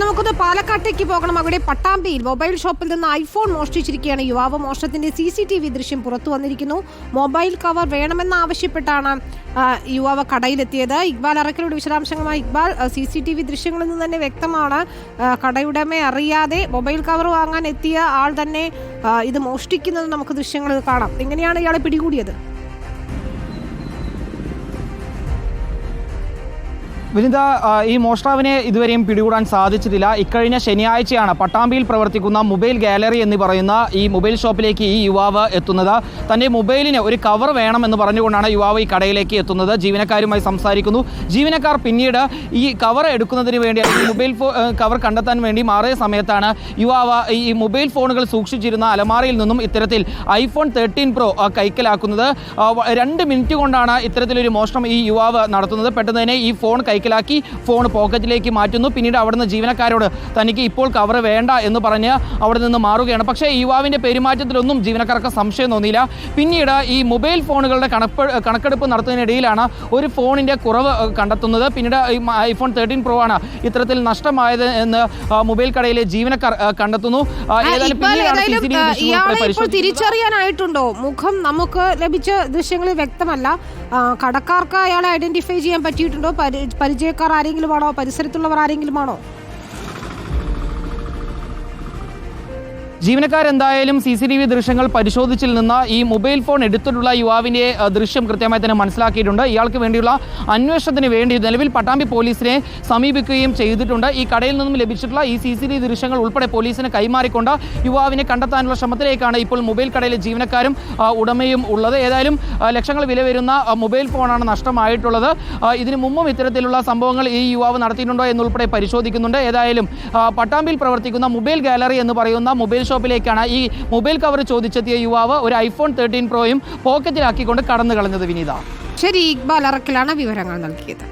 നമുക്കൊന്ന് പാലക്കാട്ടേക്ക് പോകണം. അവിടെ പട്ടാമ്പിയിൽ മൊബൈൽ ഷോപ്പിൽ നിന്ന് ഐഫോൺ മോഷ്ടിച്ചിരിക്കുകയാണ് യുവാവ്. മോഷണത്തിന്റെ സി സി ടി വി ദൃശ്യം പുറത്തു വന്നിരിക്കുന്നു. മൊബൈൽ കവർ വേണമെന്നാവശ്യപ്പെട്ടാണ് യുവാവ് കടയിലെത്തിയത്. ഇക്ബാൽ അറക്കലോട് വിശദാംശങ്ങളുമായി Iqbal. C C T V ദൃശ്യങ്ങളിൽ നിന്ന് തന്നെ വ്യക്തമാണ് കടയുടമ അറിയാതെ മൊബൈൽ കവർ വാങ്ങാൻ എത്തിയ ആൾ തന്നെ ഇത് മോഷ്ടിക്കുന്നത് നമുക്ക് ദൃശ്യങ്ങളിൽ കാണാം. എങ്ങനെയാണ് ഇയാളെ പിടികൂടിയത്? വിനിത ഈ മോഷ്ടാവിനെ ഇതുവരെയും പിടികൂടാൻ സാധിച്ചിട്ടില്ല. ഇക്കഴിഞ്ഞ ശനിയാഴ്ചയാണ് പട്ടാമ്പിയിൽ പ്രവർത്തിക്കുന്ന മൊബൈൽ ഗാലറി എന്ന് പറയുന്ന ഈ മൊബൈൽ ഷോപ്പിലേക്ക് ഈ യുവാവ് എത്തുന്നത്. തന്റെ മൊബൈലിന് ഒരു കവർ വേണമെന്ന് പറഞ്ഞുകൊണ്ടാണ് യുവാവ് ഈ കടയിലേക്ക് എത്തുന്നത്. ജീവനക്കാരുമായി സംസാരിക്കുന്നു. ജീവനക്കാർ പിന്നീട് ഈ കവർ എടുക്കുന്നതിന് വേണ്ടി അല്ലെങ്കിൽ മൊബൈൽ ഫോ കവർ കണ്ടെത്താൻ വേണ്ടി മാറിയ സമയത്താണ് യുവാവ് ഈ മൊബൈൽ ഫോണുകൾ സൂക്ഷിച്ചിരുന്ന അലമാറയിൽ നിന്നും ഇത്തരത്തിൽ ഐഫോൺ തേർട്ടീൻ പ്രോ കൈക്കലാക്കുന്നത്. രണ്ട് മിനിറ്റ് കൊണ്ടാണ് ഇത്തരത്തിലൊരു മോഷണം ഈ യുവാവ് നടത്തുന്നത്. പെട്ടെന്ന് തന്നെ ഈ ഫോൺ കൈക്കലാക്കി ഫോൺ പോക്കറ്റിലേക്ക് മാറ്റുന്നു. പിന്നീട് അവിടുന്ന് ജീവനക്കാരോട് തനിക്ക് ഇപ്പോൾ കവർ വേണ്ട എന്ന് പറഞ്ഞ് അവിടെ നിന്ന് മാറുകയാണ്. പക്ഷേ യുവാവിന്റെ പെരുമാറ്റത്തിലൊന്നും ജീവനക്കാർക്ക് സംശയം തോന്നിയില്ല. പിന്നീട് ഈ മൊബൈൽ ഫോണുകളുടെ കണപ്പ് കണക്കെടുപ്പ് നടത്തുന്നതിനിടയിലാണ് ഒരു ഫോണിന്റെ കുറവ് കണ്ടെത്തുന്നത്. പിന്നീട് ഈ ഐഫോൺ തേർട്ടീൻ പ്രോ ആണ് ഇത്തരത്തിൽ നഷ്ടമായത് എന്ന് മൊബൈൽ കടയിലെ ജീവനക്കാർ കണ്ടെത്തുന്നു. തിരിച്ചറിയാനായിട്ടുണ്ടോ? മുഖം നമുക്ക് ലഭിച്ച ദൃശ്യങ്ങളിൽ വ്യക്തമല്ല. കടക്കാർക്ക് അയാളെ ഐഡന്റിഫൈ ചെയ്യാൻ പറ്റിയിട്ടുണ്ടോ? പരിചയക്കാർ ആരെങ്കിലും ആണോ പരിസരത്തുള്ളവർ ആരെങ്കിലും ജീവനക്കാരെന്തായാലും സി സി ടി വി ദൃശ്യങ്ങൾ പരിശോധിച്ചിൽ നിന്ന് ഈ മൊബൈൽ ഫോൺ എടുത്തിട്ടുള്ള യുവാവിന്റെ ദൃശ്യം കൃത്യമായി തന്നെ മനസ്സിലാക്കിയിട്ടുണ്ട്. ഇയാൾക്ക് വേണ്ടിയുള്ള അന്വേഷണത്തിന് വേണ്ടി നിലവിൽ പട്ടാമ്പി പോലീസിനെ സമീപിക്കുകയും ചെയ്തിട്ടുണ്ട്. ഈ കടയിൽ നിന്നും ലഭിച്ചിട്ടുള്ള ഈ സി സി ടി വി ദൃശ്യങ്ങൾ ഉൾപ്പെടെ പോലീസിന് കൈമാറിക്കൊണ്ട് യുവാവിനെ കണ്ടെത്താനുള്ള ശ്രമത്തിലേക്കാണ് ഇപ്പോൾ മൊബൈൽ കടയിലെ ജീവനക്കാരും ഉടമയും ഉള്ളത്. ഏതായാലും ലക്ഷങ്ങൾ വില വരുന്ന മൊബൈൽ ഫോണാണ് നഷ്ടമായിട്ടുള്ളത്. ഇതിനു മുമ്പും ഇത്തരത്തിലുള്ള സംഭവങ്ങൾ ഈ യുവാവ് നടത്തിയിട്ടുണ്ടോ എന്നുൾപ്പെടെ പരിശോധിക്കുന്നുണ്ട്. ഏതായാലും പട്ടാമ്പിൽ പ്രവർത്തിക്കുന്ന മൊബൈൽ ഗാലറി എന്ന് പറയുന്ന മൊബൈൽ ഷോപ്പിലേക്കാണ് ഈ മൊബൈൽ കവർ ചോദിച്ചെത്തിയ യുവാവ് ഒരു ഐഫോൺ തേർട്ടീൻ പ്രോയും പോക്കറ്റിലാക്കിക്കൊണ്ട് കടന്നു കളഞ്ഞത് വിനീത. ശരി ഇക്ബാൽ അറക്കലാണ് വിവരങ്ങൾ നൽകിയത്.